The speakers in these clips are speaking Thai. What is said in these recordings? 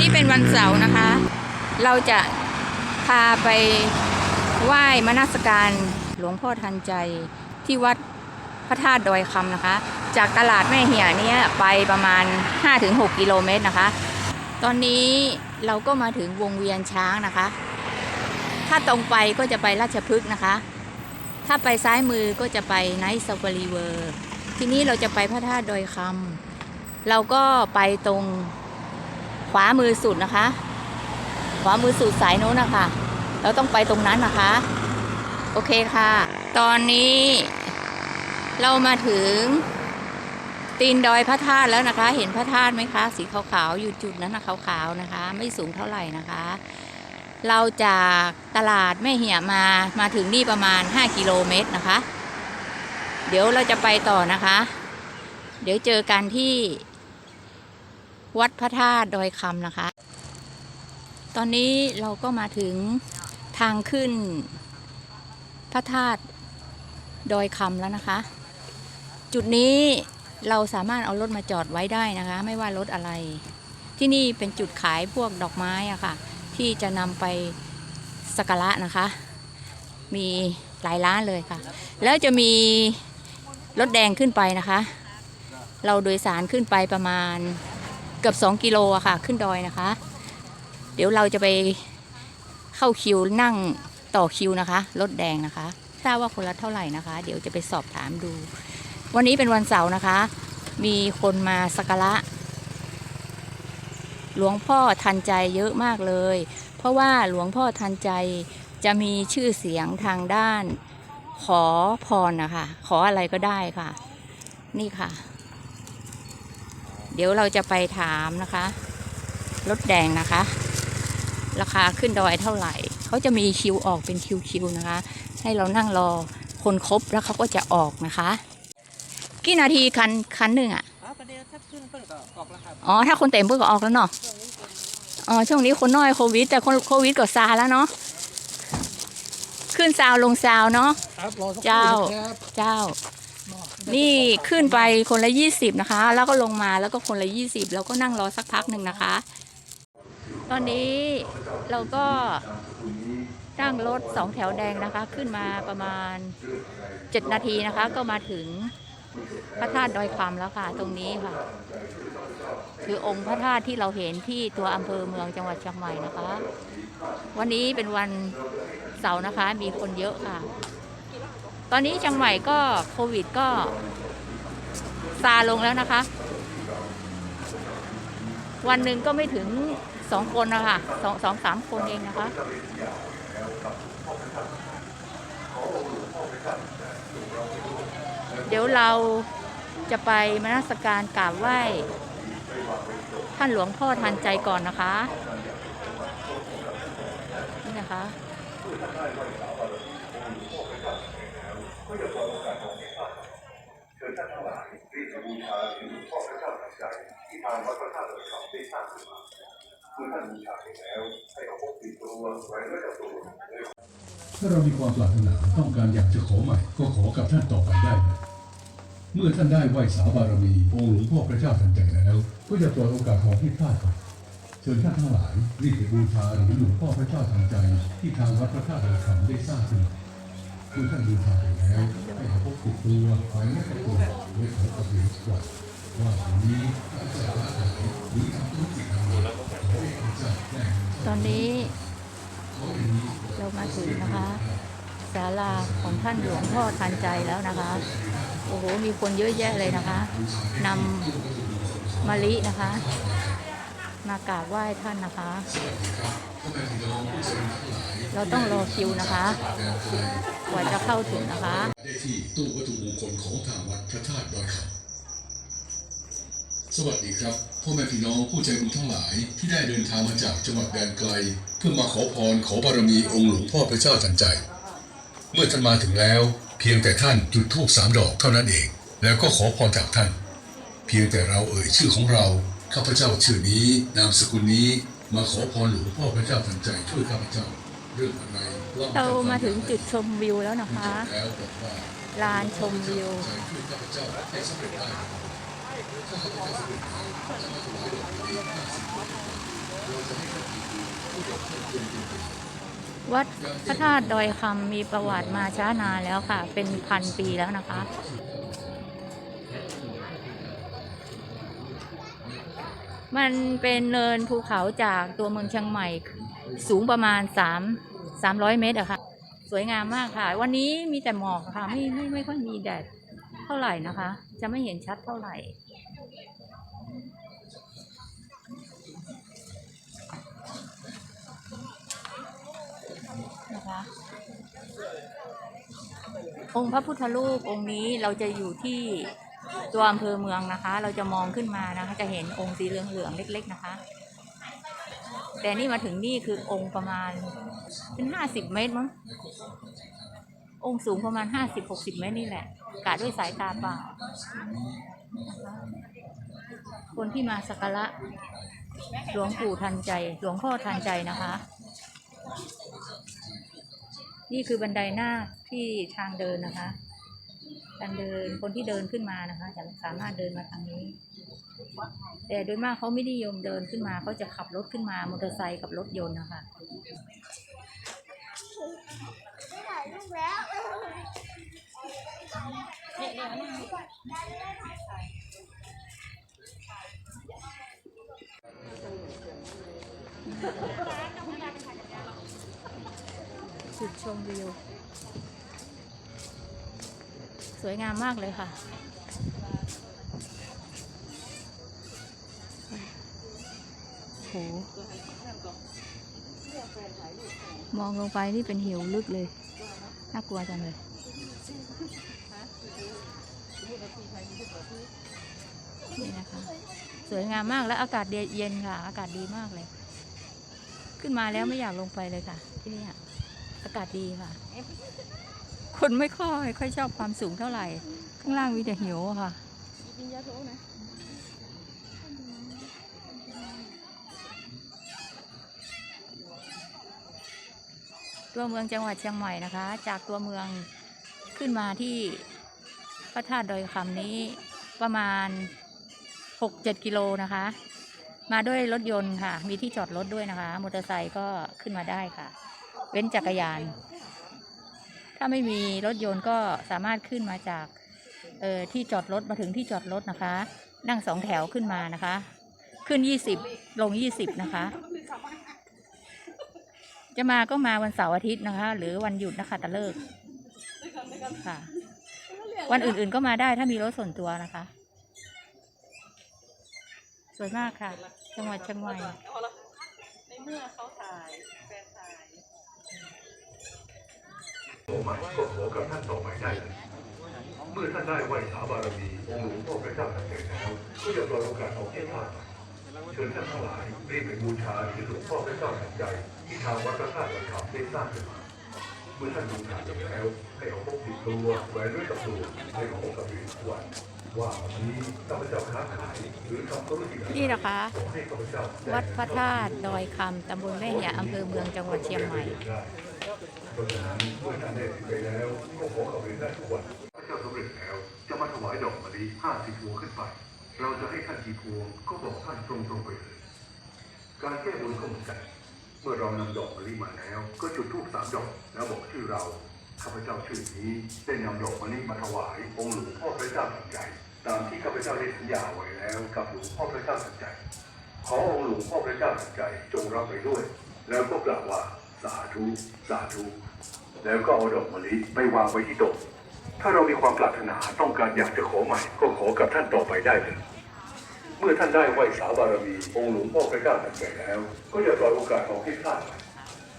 นี้เป็นวันเสาร์นะคะ เราจะพาไปไหว้มนสการหลวงพ่อทันใจที่วัดพระธาตุดอยคำนะคะ จากตลาดแม่เหี่ยเนี้ยไปประมาณ 5-6 กิโลเมตรนะคะ ตอนนี้เราก็มาถึงวงเวียนช้างนะคะ ถ้าตรงไปก็จะไปราชพฤกษ์นะคะ ถ้าไปซ้ายมือก็จะไปไนท์ซาฟารีเวอร์ ทีนี้เราจะไปพระธาตุดอยคำเราก็ไปตรง ขวามือสุดนะคะ ขวามือสุดสายโน้นนะคะ เราต้องไปตรงนั้นนะคะ โอเคค่ะ ตอนนี้เรามาถึงตีนดอยพระธาตุแล้วนะคะ เห็นพระธาตุไหมคะ สีขาวๆอยู่จุดนั้นนะขาวๆนะคะ ไม่สูงเท่าไหร่นะคะ เราจากตลาดแม่เหี่ยมามาถึงนี่ประมาณ 5 กิโลเมตรนะคะ เดี๋ยวเราจะไปต่อนะคะ เดี๋ยวเจอกันที่ วัดพระธาตุดอยคำนะคะ ตอนนี้เราก็มาถึงทางขึ้นพระธาตุดอยคำแล้วนะคะ จุดนี้เราสามารถเอารถมาจอดไว้ได้นะคะ ไม่ว่ารถอะไร ที่นี่เป็นจุดขายพวกดอกไม้อะค่ะ ที่จะนำไปสักการะนะคะ มีหลายร้านเลยค่ะ แล้วจะมีรถแดงขึ้นไปนะคะ เราโดยสารขึ้นไปประมาณ เกือบ 2 กิโลอะค่ะ ขึ้นดอยนะคะ เดี๋ยวเราจะไปเข้าคิวนั่งต่อคิวนะคะ รถแดงนะคะ ทราบว่าคนละเท่าไหร่นะคะ เดี๋ยวจะไปสอบถามดู วันนี้เป็นวันเสาร์นะคะ มีคนมาสักการะหลวงพ่อทันใจเยอะมากเลย เพราะว่าหลวงพ่อทันใจจะมีชื่อเสียงทางด้าน ขอพรนะคะ ขออะไรก็ได้ค่ะ นี่ค่ะ ดี๋ยวเราจะไปถามนะคะรถแดงนะคะ ราคาขึ้นดอยเท่าไหร่ เขาจะมีคิวออกเป็นคิวๆนะคะ ให้เรานั่งรอคนครบแล้วเขาก็จะออกนะคะ กี่นาทีคันคันหนึ่งอะอ๋อประเดี๋ยวถ้าขึ้นเพิ่นก็ออกแล้วครับอ๋อถ้าคนเต็มเพิ่งก็ออกแล้วเนาะอ๋อช่วงนี้คนน้อยโควิด แต่คนโควิดก็ซาแล้วเนาะขึ้นซาวลงซาวเนาะครับรอสักคเจ้ารู่นะครับเจ้า นี่ขึ้นไปคนละยี่สิบนะคะ แล้วก็ลงมาแล้วก็คนละยี่สิบแล้วก็นั่งรอสักพักหนึ่งนะคะ ตอนนี้เราก็นั่งรถสองแถวแดงนะคะ ขึ้นมาประมาณเจ็ดนาทีนะคะ ก็มาถึงพระธาตุดอยคำแล้วค่ะ ตรงนี้ค่ะ คือองค์พระธาตุที่เราเห็นที่ตัวอำเภอเมืองจังหวัดเชียงใหม่นะคะ วันนี้เป็นวันเสาร์นะคะ มีคนเยอะค่ะ ตอนนี้เชียงใหม่ก็โควิดก็ซาลงแล้วนะคะ วันหนึ่งก็ไม่ถึงสองคนนะคะสองสองสามคนเองนะคะ เดี๋ยวเราจะไปมนสการกราบไหว้ท่านหลวงพ่อทันใจก่อนนะคะ นี่นะคะื่อจะเทพบ้านเชิญท่านทั้งหลายรีบมาบูชาถึงหลวงพ่อพระเจ้าทันใจที่ทางวัดพระธาตุดอยคำได้สร้างขึ้นมาเมื่อท่านบูชาเสร็จแล้วให้เอาพกติดตัวไว้ไว้กับตัวถ้าเรามีความปรารถนาต้องการอยากจะขอใหม่ ก็ขอกับท่านต่อไปได้นะเมื่อท่านได้ไหวสาบารมีองค์หลวงพ่อพระเจ้าทันใจแล้ว ก็จะปล่อยโอกาสของที่พลาดไปเชิญท่านทั้งหลายรีบไปบูชาหรือหลวงพ่อพระเจ้าทันใจ ที่ทางวัดพระธาตุดอยคำได้สร้างขึ้น มาเมื่อท่านบูชาไปแล้วให้เอาพกติดตัวไว้ในกระเป๋าไว้ขอกับเรียก่อนว่าวันนี้ท่านจะละไหนหรือทำธุรกิจอะไรขอให้พระเจ้าแจงตอนนี้ เรามาถึงนะคะศาลาของท่านหลวงพ่อทันใจแล้วนะคะ โอ้โห มีคนเยอะแยะเลยนะคะนำมะลินะคะ มากราบไหว้ท่านนะคะ เราต้องรอคิวนะคะกว่าจะเข้าถึงนะคะ ได้ที่ตู้วัตถุมงคลของทางวัดพระธาตุดอยคำสวัสดีครับพ่อแม่พี่น้องผู้ใจบุญทั้งหลายที่ได้เดินทางมาจากจังหวัดแดนไกล เพื่อมาขอพรขอบารมีองค์หลวงพ่อพระเจ้าทันใจ เมื่อท่านมาถึงแล้ว เพียงแต่ท่านจุดธูปสามดอกเท่านั้นเอง แล้วก็ขอพรจากท่าน เพียงแต่เราเอ่ยชื่อของเราข้าพเจ้าชื่อนี้นามสกุลนี้ มาขอพรหลวงพ่อพระเจ้าทันใจช่วยข้าพเจ้าเรื่องอะไรเรามาถึงจุดชมวิวแล้วนะคะลานชมวิววัดพระธาตุดอยคำมีประวัติมาช้านานแล้วค่ะ เป็นพันปีแล้วนะคะ มันเป็นเนินภูเขาจากตัวเมืองเชียงใหม่ สูงประมาณ 3 300 เมตรอะค่ะ สวยงามมากค่ะ วันนี้มีแต่หมอกค่ะ ไม่ไม่ไม่ค่อยมีแดดเท่าไหร่นะคะ จะไม่เห็นชัดเท่าไหร่นะคะองค์พระพุทธรูปองค์นี้เราจะอยู่ที่ ตัวอำเภอเมืองนะคะ เราจะมองขึ้นมานะคะ จะเห็นองค์สีเหลืองๆเล็ก ๆนะคะ แต่นี่มาถึงนี่คือองค์ประมาณเป็นห้าสิบเมตรมั้งองค์สูงประมาณห้าสิบหกสิบเมตรนี่แหละกะด้วยสายตาเปล่าคะคนที่มาสักการะหลวงปู่ทันใจ หลวงพ่อทันใจนะคะ นี่คือบันไดหน้าที่ทางเดินนะคะ การเดินคนที่เดินขึ้นมานะคะจะสามารถเดินมาทางนี้ แต่โดยมากเขาไม่นิยมเดินขึ้นมาเขาจะขับรถขึ้นมามอเตอร์ไซค์กับรถยนต์นะคะจุดชมวิว สวยงามมากเลยค่ะ โห มองลงไปนี่เป็นเหวลึกเลย น่ากลัวจังเลย นี่นะคะ สวยงามมากและอากาศเย็นค่ะ อากาศดีมากเลย ขึ้นมาแล้วไม่อยากลงไปเลยค่ะ ที่นี่อากาศดีค่ะ คนไม่ค่อยค่อยชอบความสูงเท่าไหร่ ข้างล่างมีแต่เหวอะค่ะตัวเมืองจังหวัดเชียงใหม่นะคะ จากตัวเมืองขึ้นมาที่พระธาตุดอยคำนี้ประมาณ 6-7 กิโลนะคะ มาด้วยรถยนต์ค่ะ มีที่จอดรถด้วยนะคะ มอเตอร์ไซค์ก็ขึ้นมาได้ค่ะ เว้นจักรยาน ถ้าไม่มีรถยนต์ก็สามารถขึ้นมาจากเอ่อที่จอดรถมาถึงที่จอดรถนะคะ นั่งสองแถวขึ้นมานะคะ ขึ้น20ลง20นะคะ จะมาก็มาวันเสาร์อาทิตย์นะคะ หรือวันหยุดนะคะตะเลิกค่ะ วันอื่นๆก็มาได้ถ้ามีรถส่วนตัวนะคะ สวยมากค่ะ จังหวัดเชียงใหม่ในเมื่อเขาถ่าย โอใหม่ก็ขอกับท่านต่อไปได้เลยเมื่อท่านได้ไหวสาบารมีองค์หลวงพ่อพระเจ้าทันใจแล้วก็อย่าปล่อยโอกาสของที่าดไปเชิญท่านทั้งหลายรีบไปบูชาที่หลวงพ่อพระเจ้าทันใจ ที่ทางวัดพระธาตุดอยคำได้สร้างขึ้นมาเมื่อท่านบูชาเสร็จแล้วให้เอาพกติดตัวแหวนด้วยกับตัวให้ขอกับเรียนวันว่าวันนี้ข้าพเจ้าค้าขายหรือทำธุรกิจอะไรนี่นะคะให้ข้าพเจ้าวัดพระธาตุดอยคำตำบลแม่เหียอำเภอเมืองจังหวัดเชียงใหม่ เพราะฉะนั้นเมื่อท่านได้ไปแล้วก็ขอเข้าไปได้ทุกวันพระเจ้าสำเร็จแล้วจะมาถวายดอกมะลิห้าสิบพวงขึ้นไป เราจะให้ท่านกี่พวงก็บอกท่านตรงๆไปเลยการแก้บนก็เหมือนกันเมื่อเรานำดอกมะลิมาแล้ว ก็จุดธูปสามดอกแล้วบอกชื่อเราข้าพเจ้าชื่อนี้ได้นำดอกมะลิมาถวายองค์หลวงพ่อพระเจ้าทันใจตามที่ข้าพเจ้าได้สัญญาไว้แล้วกับหลวงพ่อพระเจ้าทันใจขอองค์หลวงพ่อพระเจ้าทันใจจงรับไปด้วย แล้วก็กล่าวว่า สาธุ สาธุ แล้วก็เอาดอกมะลิไปวางไว้ที่โต๊ะถ้าเรามีความปรารถนาต้องการอยากจะขอใหม่ ก็ขอกับท่านต่อไปได้เลย เมื่อท่านได้ไหวสาบารมีองค์หลวงพ่อพระเจ้าทันใจแล้ว ก็อย่าปล่อยโอกาสของให้พลาด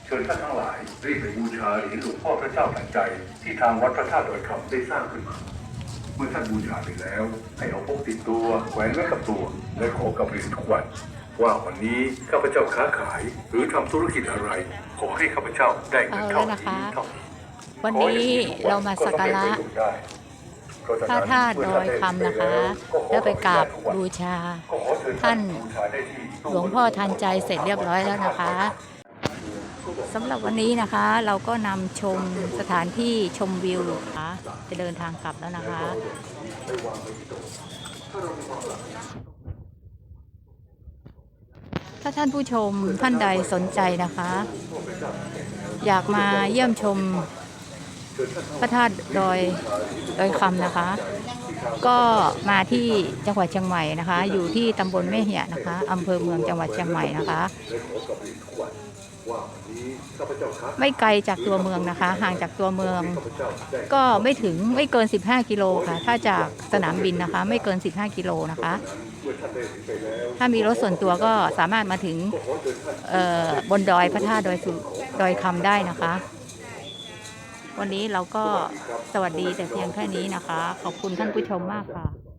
เชิญท่านทั้งหลายรีบไปบูชาเหรียญหลวงพ่อพระเจ้าทันใจ ที่ทางวัดพระธาตุดอยคำได้สร้างขึ้นมา เมื่อท่านบูชาไปแล้ว ให้เอาพกติดตัวแขวนไว้กับตัว และขอกับเรียนทุกวัน ว่าวันนี้ข้าพเจ้าค้าขายหรือทำธุรกิจอะไร ขอให้ข้าพเจ้าได้เงินเท่านี้เท่านี้วันนี้เรามาสักการะพระธาตุดอยคำนะคะ แล้วไปกราบบูชา ท่านหลวงพ่อทันใจเสร็จเรียบร้อยแล้วนะคะสำหรับวันนี้นะคะเราก็นำชมสถานที่ชมวิวนะคะจะเดินทางกลับแล้วนะคะ ถ้าท่านผู้ชมท่านใดสนใจนะคะ อยากมาเยี่ยมชมพระธาตุดอยดอยคำนะคะ ก็มาที่จังหวัดเชียงใหม่นะคะ อยู่ที่ตำบลแม่เหียนะคะอำเภอเมืองจังหวัดเชียงใหม่นะคะ ไม่ไกลจากตัวเมืองนะคะ ห่างจากตัวเมือง ก็ไม่ถึงไม่เกิน 15 กิโลค่ะ ถ้าจากสนามบินนะคะ ไม่เกิน 15 กิโลนะคะ ถ้ามีรถส่วนตัวก็สามารถมาถึงเอ่อบนดอยพระธาตุดอยสุดอยคำได้นะคะ วันนี้เราก็สวัสดีแต่เพียงแค่นี้นะคะ ขอบคุณท่านผู้ชมมากค่ะ